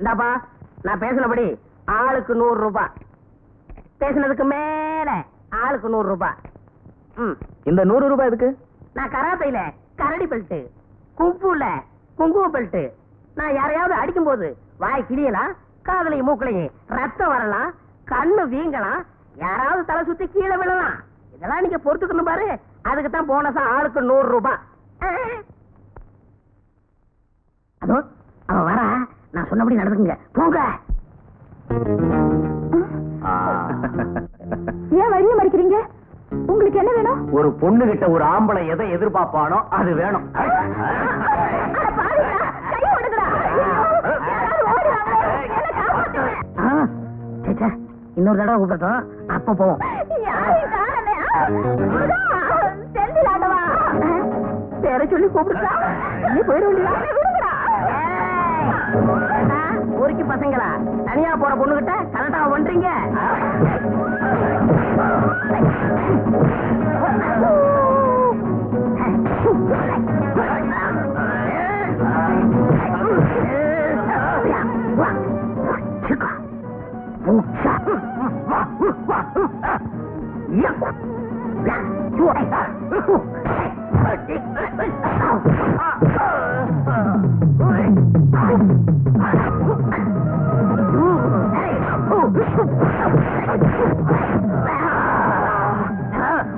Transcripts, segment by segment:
இந்தாப்பா நான் பேசினபடி ஆளுக்கு நூறு ரூபாய் பேசினதுக்கு மேல ஆளுக்கு நூறு ரூபாய் ம். இந்த நூறு ரூபாய் எதுக்கு? நான் கராத்தையில கரடி பெல்ட் கும்புல குங்கும பெல்ட் நான் யாரையாவது அடிக்கும் போது வாய் கிளியலாம் காதலையும் மூக்கலையும் ரத்தம் வரலாம் கண்ணு வீங்கலாம் யாராவது தலை சுத்தி கீழே விழலாம். இதெல்லாம் நீங்க பொறுத்துக்கணும் பாரு. அதுக்கு தான் போனஸா ஆளுக்கு நூறு ரூபாய் அதோ நான் சொன்னபடி நடந்துக்குங்க. போங்க. ஏன் வழிய மறிக்கிறீங்க? உங்களுக்கு என்ன வேணும்? ஒரு பொண்ணு கிட்ட ஒரு ஆம்பளை எதை எதிர்பார்ப்பானோ அது வேணும். இன்னொரு தடவை கூப்பிட்டோம் அப்ப போவோம். பேரை சொல்லி கூப்பிடுறா. நீ ஊருக்கு பசங்களா? தனியா போற பொண்ணுகிட்ட கரெக்டா பண்றீங்க?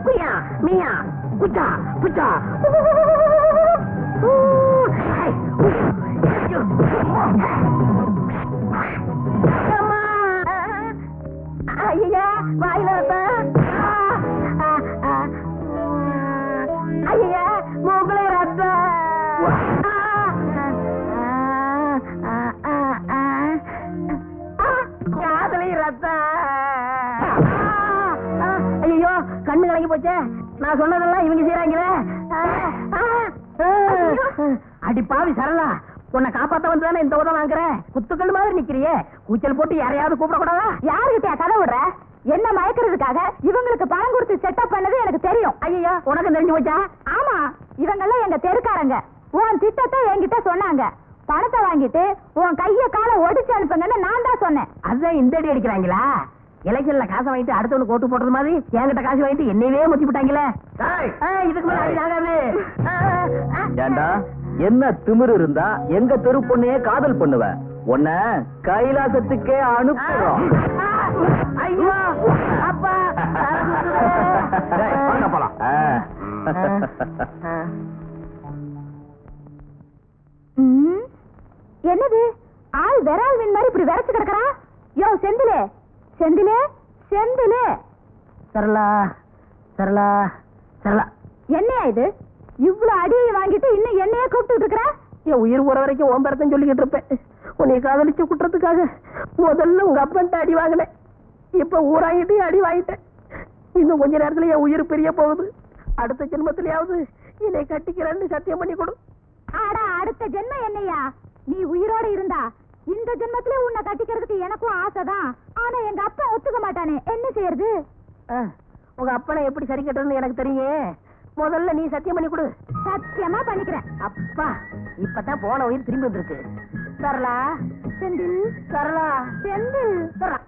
குயா மியா குச்சா புச்சா ஐயா வாயில ரத்தம் நான் சொன்னதெல்லாம் இவங்க செய்யறாங்களே அடி பாவி சரளா உன்னை காப்பாத்த வந்துதானே இந்த உதவ வாங்குறேன்? குத்துக்கல் மாதிரி நிக்கிறியே. கூச்சல் போட்டு யாரையாவது கூப்பிடக்கூடாதா? யாருகிட்டயா கதை விடுற? என்ன மயக்கிறதுக்காக இவங்களுக்கு பணம் கொடுத்து செட்டப் பண்ணது எனக்கு தெரியும். ஐயோ உனக்கு தெரிஞ்சு போச்சா? ஆமா இவங்கெல்லாம் எங்க தெருக்காரங்க. உன் திட்டத்தை என்கிட்ட சொன்னாங்க. பணத்தை வாங்கிட்டு உன் கைய கால ஒடிச்சு அனுப்புங்கன்னு நான் தான் சொன்னேன். அதுதான் இந்த அடி அடிக்கிறாங்களா? எலெக்ஷன்ல காசை வாங்கிட்டு அடுத்தவனுக்கு ஓட்டு போடுறது மாதிரி என்கிட்ட காசு வாங்கிட்டு என்னையவே முத்தி விட்டாங்களே இதுக்கு மேல அடி ஆகாது. ஏண்டா? என்ன திமிரு இருந்தா எங்க தெரு பொண்ணையே காதல் பண்ணுவ? உன்ன கைலாசத்துக்கே அனுப்புறோம். ஐயோ அப்பா. போலாம். என்னது? ஆள் விரால் மீன் மாதிரி இப்படி விரைச்சு கிடக்குறா? யோ செந்திலே. செந்திலே? செந்திலே? சரளா சரளா சரளா. என்னையா இது? இவ்ளோ அடியை வாங்கிட்டு இன்னும் என்னையே கூப்பிட்டு இருக்கிற? என் உயிர் போற வரைக்கும் உன் பேரத்தான் சொல்லிக்கிட்டு இருப்பேன். உன்னை காதலிச்சு குட்டுறதுக்காக முதல்ல உங்க அப்பன்ட்ட அடி வாங்கினேன். இப்ப ஊராங்கிட்டு அடி வாங்கிட்டேன். இன்னும் கொஞ்ச நேரத்துல என் உயிர் பிரிய போகுது. அடுத்த ஜென்மத்திலயாவது என்னை கட்டிக்கிறேன்னு சத்தியம் பண்ணி கொடு. ஆடா அடுத்த ஜென்மம் என்னையா? நீ உயிரோட இருந்தா இந்த ஜென்மத்திலே உன்னை கட்டிக்கிறதுக்கு எனக்கும் ஆசைதான். ஆனா எங்க அப்பா ஒத்துக்க மாட்டானே. என்ன செய்யறது? உங்க அப்பனை எப்படி சரி கட்டுறதுன்னு எனக்கு தெரியும். முதல்ல நீ சத்தியம் பண்ணி கொடு. சத்தியமா பண்ணிக்கிறேன். அப்பா இப்பதான் போன உயிர் திரும்பி வந்திருக்கு. சரளா? செந்தில்? சரளா? செந்தில்? சரளா.